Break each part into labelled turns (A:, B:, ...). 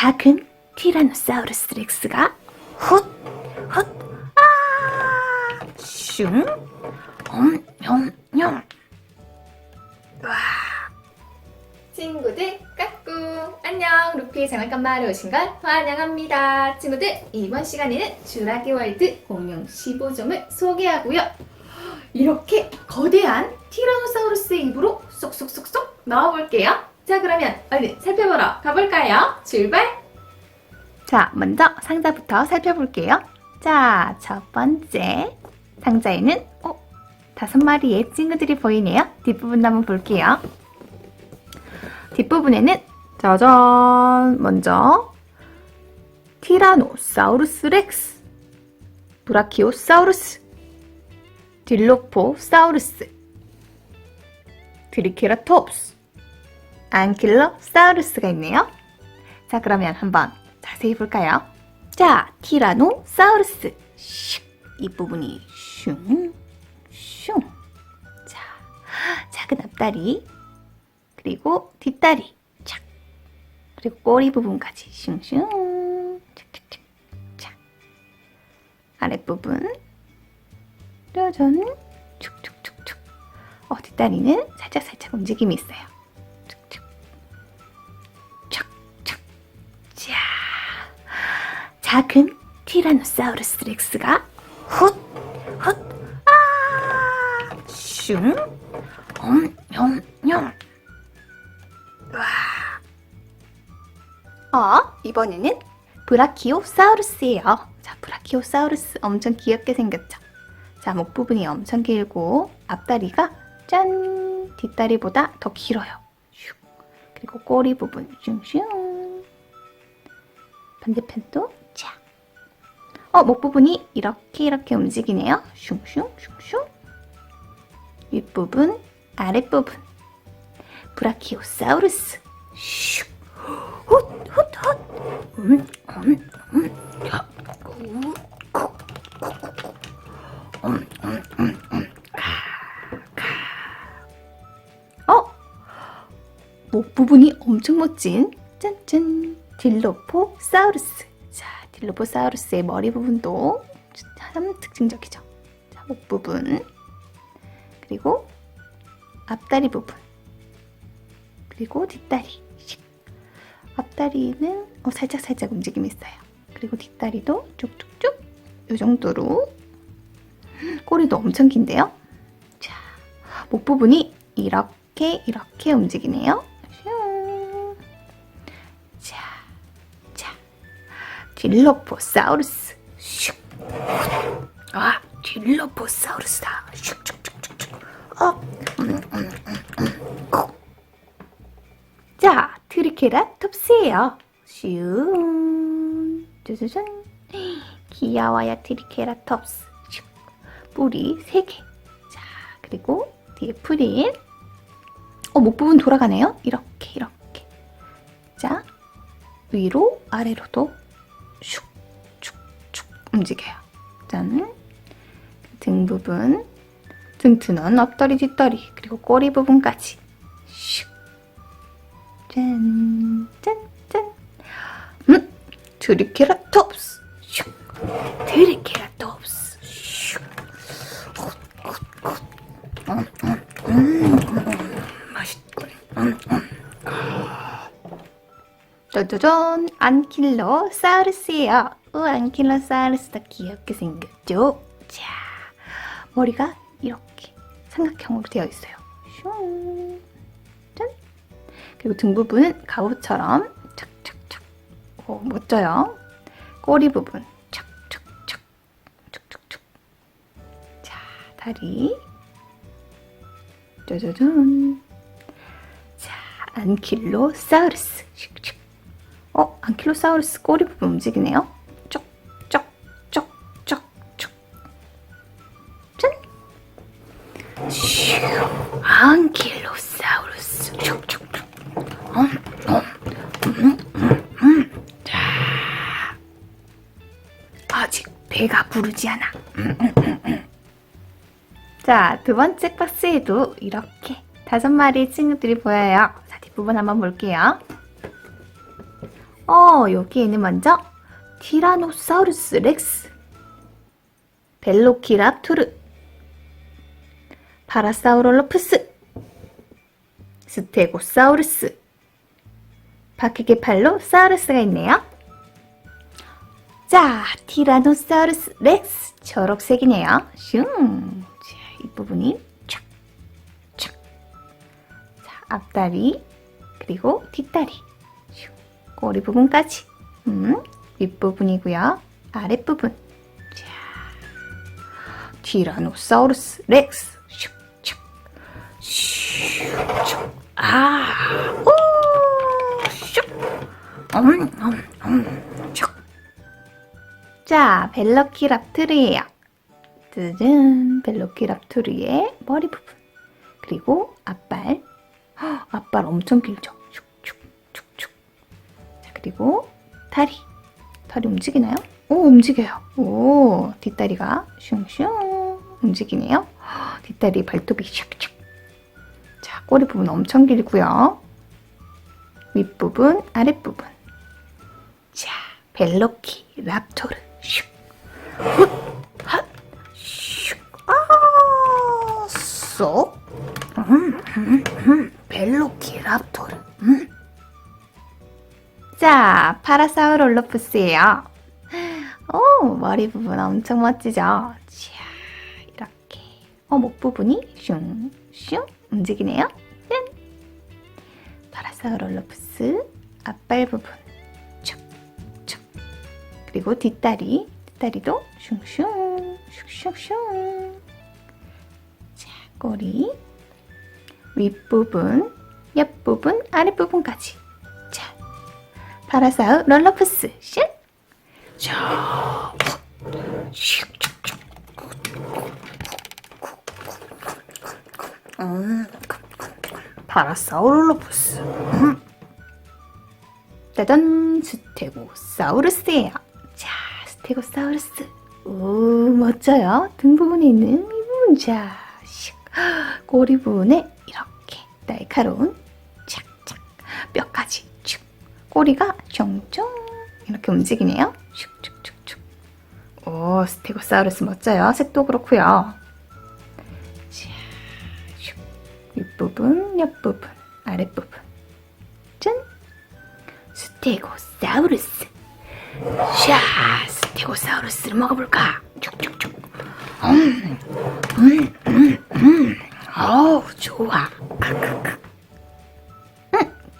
A: 작은 티라노사우루스 렉스가 훗, 훗, 아, 슝, 음, 음, 음.
B: 친구들 까꿍. 안녕. 루피 장난감 마을에 오신 걸 환영합니다. 친구들 이번 시간에는 주라기 월드 공룡 15점을 소개하고요. 이렇게 거대한 티라노사우루스의 입으로 쏙쏙쏙쏙 넣어볼게요 자 그러면 얼른 살펴보러 가볼까요 출발
A: 자, 먼저 상자부터 살펴볼게요. 자, 첫 번째 상자에는 어, 다섯 마리의 친구들이 보이네요. 뒷부분 한번 볼게요. 뒷부분에는 짜잔! 먼저 티라노사우루스 렉스, 브라키오사우루스, 딜로포사우루스, 트리케라톱스, 안킬로사우루스가 있네요. 자, 그러면 한번 자세히 볼까요? 자, 티라노사우루스. 슉, 이 부분이 슝, 슝. 자, 작은 앞다리, 그리고 뒷다리, 착. 그리고 꼬리 부분까지 슝슝, 착착착, 착. 아랫부분, 짜잔, 축축축축. 어, 뒷다리는 살짝살짝 움직임이 있어요. 작은 티라노사우루스 렉스가 훗, 훗, 아, 슝, 음, 음, 음. 와. 어, 이번에는 브라키오사우루스예요. 자, 브라키오사우루스 엄청 귀엽게 생겼죠? 자, 목 부분이 엄청 길고 앞다리가 짠, 뒷다리보다 더 길어요. 슉. 그리고 꼬리 부분 슝슝. 반대편도 자. 어, 목 부분이 이렇게 이렇게 움직이네요. 슝슝 슝슝. 윗부분, 아랫부분. 브라키오사우루스. 슉. 훗, 훗, 훗. 음, 음, 음. 음, 음, 음, 음. 어? 목 부분이 엄청 멋진 짠짠 딜로포 사우루스. 자, 딜로포사우루스의 머리 부분도 참 특징적이죠. 자, 목 부분 그리고 앞다리 부분 그리고 뒷다리. 씩. 앞다리는 어, 살짝 살짝 움직임이 있어요. 그리고 뒷다리도 쭉쭉쭉 이 정도로 꼬리도 엄청 긴데요. 자, 목 부분이 이렇게 이렇게 움직이네요. 딜로포사우루스. 슉. 아, 딜로포사우루스다. 슉슉슉슉슉. 어, 음, 음, 음. 자, 트리케라톱스예요. 슝. 짜자잔. 귀여워요, 트리케라톱스. 슉. 뿌리 3개. 자, 그리고 뒤에 풀이. 어, 목 부분 돌아가네요. 이렇게, 이렇게. 자, 위로, 아래로도 움직여요. 짠. 등 부분. 튼튼한 앞다리, 뒷다리, 그리고 꼬리 부분까지. 슉. 짠, 짠, 짠. 음, 트리케라톱스. 슉. 트리케라톱스. 슉. 굿, 굿, 굿. 음, 음, 음, 음, 맛있군. 음, 음. 짜자잔, 안킬로사우루스예요. 우, 안킬로사우루스도 귀엽게 생겼죠? 자, 머리가 이렇게 삼각형으로 되어 있어요. 슝, 짠. 그리고 등 부분은 가우처럼 착착착. 오, 멋져요. 꼬리 부분 착착착, 착착착. 자, 다리. 짜자잔. 자, 안킬로 사우루스. 슉슉. 어, 안킬로사우루스 꼬리 부분 움직이네요. 쪽, 쪽, 쪽, 쪽, 쪽. 짠. 슈, 안킬로사우루스. 슉슉슉. 음, 음, 음, 음, 음. 자, 아직 배가 부르지 않아. 음, 음, 음, 음. 자, 두 번째 박스에도 이렇게 다섯 마리의 친구들이 보여요. 자, 뒷부분 한번 볼게요. 어, 여기에는 먼저 티라노사우루스 렉스, 벨로키랍토르, 파라사우롤로프스, 스테고사우루스, 바퀴게팔로사우루스가 있네요. 자, 티라노사우루스 렉스 초록색이네요. 슝. 자, 이 부분이 촥, 촥. 자, 앞다리 그리고 뒷다리. 슝. 꼬리 부분까지. 음, 윗부분이고요. 아랫부분. 자, 티라노사우루스 렉스. 슉, 슉. 슉, 슉. 아, 오, 슉. 음, 음, 음, 슉. 자, 벨러키랍트르예요. 뜨든 벨로키랍토르의 머리 부분 그리고 앞발 헉, 앞발 엄청 길죠 그리고 다리. 다리 움직이나요? 오 움직여요. 오 뒷다리가 슝슝 움직이네요. 헉, 뒷다리 발톱이 슉슉. 자 꼬리 부분 엄청 길고요. 윗부분 아랫부분. 자 벨로키 랍토르 슉. 아, 쏙. 음, 음, 음, 벨로키 랍토르. 음. 자, 파라사우롤로프스예요. 오, 머리 부분 엄청 멋지죠? 자, 이렇게. 어, 목 부분이 슝, 슝 움직이네요. 짠. 파라사우롤로프스 앞발 부분. 촉, 촉. 그리고 뒷다리. 뒷다리도 슝슝, 슝슝슝. 자, 꼬리. 윗부분, 옆부분, 아랫부분까지. 자, 파라사우 롤러푸스 슉. 음, 파라사우 롤러푸스. 음. 짜잔, 스테고사우루스예요. 자, 스테고사우루스. 오, 멋져요. 등 부분에 있는 이 부분. 자, 슉. 꼬리 부분에 이렇게 날카로운 착착 뼈까지 축. 꼬리가 쫑쫑 이렇게 움직이네요. 슉슉슉슉. 오, 스테고사우루스 멋져요. 색도 그렇고요. 자, 슉. 윗부분, 옆부분, 아랫부분. 짠. 스테고사우루스. 자, 스테고사우루스를 먹어볼까? 쭉쭉쭉. 음, 음, 음, 음. 어우, 좋아. 크크크.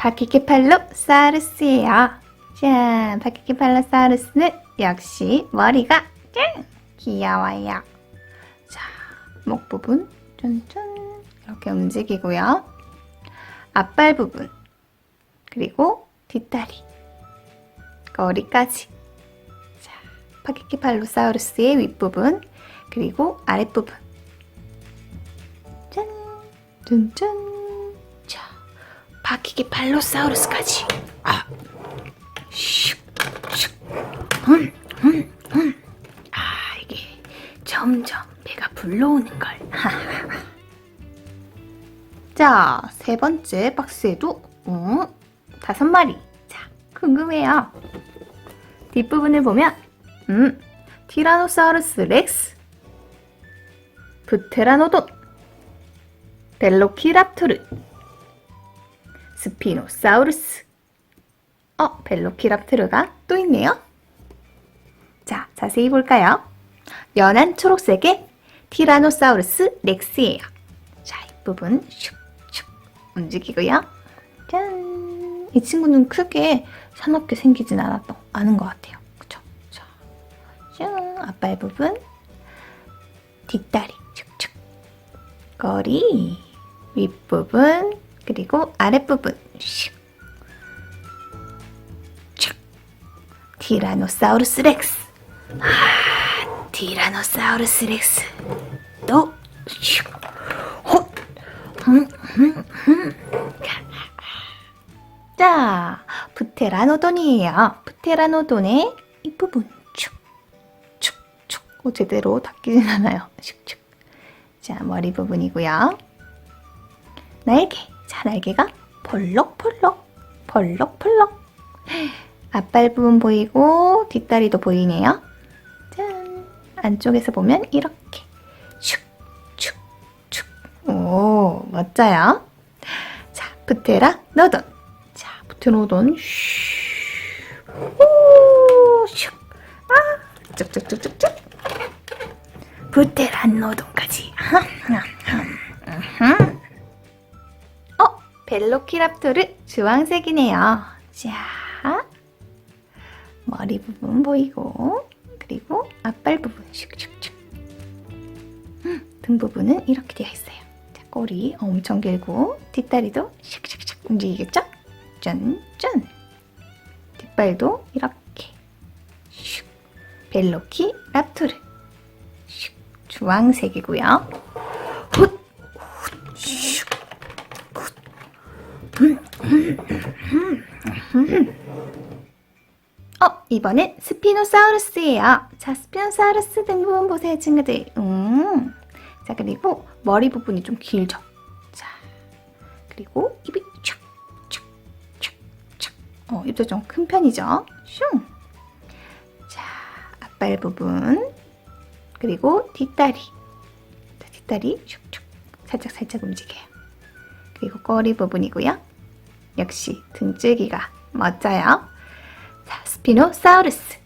A: 음, 바퀴케팔로사우루스예요. 자, 바퀴케팔로사우루스는 역시 머리가 짠! 귀여워요. 자, 목 부분 쫀쫀 이렇게 움직이고요. 앞발 부분 그리고 뒷다리 꼬리까지 자, 파키키팔로사우루스의 윗부분 그리고 아랫부분 짠 짠짠 자 파키키팔로사우루스까지 아 슉, 슉. 음, 음, 음. 아 이게 점점 배가 불러오는 걸 자, 세 번째 박스에도 음, 다섯 마리. 자, 궁금해요. 뒷부분을 보면 음, 티라노사우루스 렉스, 프테라노돈, 벨로키랍토르, 스피노사우루스. 어, 벨로키랍토르가 또 있네요. 자, 자세히 볼까요? 연한 초록색의 티라노사우루스 렉스예요. 자, 이 부분 슉슉 움직이고요. 짠! 이 친구는 크게 사납게 생기진 않았던, 않은 것 같아요. 그쵸? 자, 짠! 앞발 부분, 뒷다리, 축축. 꼬리, 윗부분, 그리고 아랫부분, 슉. 촥. 티라노사우루스 렉스. 아, 티라노사우루스 렉스. 또, 슉. 헛. 음, 음, 음. 자, 프테라노돈이에요. 프테라노돈의 이 부분 축, 축, 축. 어, 제대로 닦이진 않아요. 축 축. 자, 머리 부분이고요. 날개. 자, 날개가 펄럭펄럭, 펄럭펄럭. 앞발 부분 보이고 뒷다리도 보이네요. 짠. 안쪽에서 보면 이렇게 슉, 슉, 슉. 오, 멋져요. 자, 부테라 노돈. 자, 부테노돈. 슈. 오, 슉. 아, 쭉쭉쭉쭉쭉. 부테라 노돈까지. 어, 벨로키랍토르 주황색이네요. 자, 머리 부분 보이고, 그리고 앞발 부분 슉슉슉. 음, 등 부분은 이렇게 되어 있어요. 자, 꼬리 엄청 길고, 뒷다리도 슉슉슉 움직이겠죠? 짠, 짠. 뒷발도 이렇게. 슉. 벨로키 랍토르. 슉. 주황색이고요. 훗, 훗, 슉. 어, 이번엔 스피노사우루스예요. 자, 스피노사우루스 등 부분 보세요, 친구들. 음. 자, 그리고 머리 부분이 좀 길죠. 자, 그리고 입이 촥, 촥, 촥, 촥. 어, 입도 좀 큰 편이죠. 슝. 자, 앞발 부분. 그리고 뒷다리. 자, 뒷다리 슉슉. 살짝 살짝 움직여요. 그리고 꼬리 부분이고요. 역시 등줄기가 멋져요. 자, 스피노사우루스.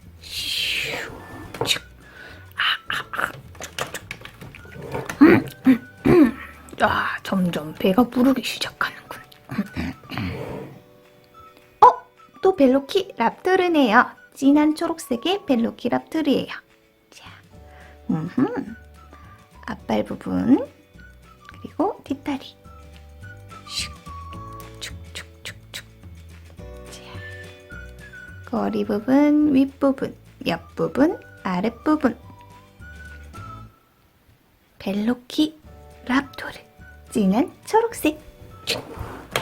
A: 음, 음, 음. 아, 점점 배가 부르기 시작하는군. 어, 또 벨로키 랍토르네요. 진한 초록색의 벨로키 랍토르예요. 자, 음흠. 앞발 부분 그리고 뒷다리. 거리 부분, 윗부분, 옆부분, 아랫부분. 벨로키 랍토르. 진한 초록색. 축.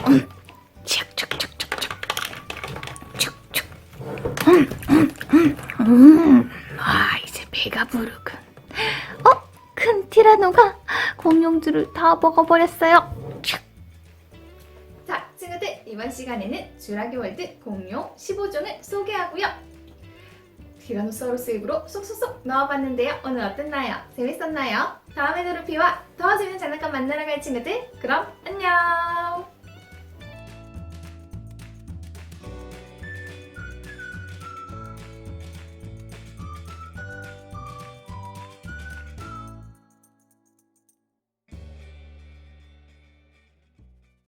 A: 음. 음, 음, 음, 음. 아, 이제 배가 부르군. 어? 큰 티라노가 공룡들을 다 먹어버렸어요.
B: 시간에는 주라기 월드 공룡 15종을 소개하고요. 티라노사우루스 입으로 쏙쏙쏙 넣어봤는데요. 오늘 어땠나요? 재밌었나요? 다음에도 루피와 더 재밌는 장난감 만나러 갈 친구들 그럼 안녕!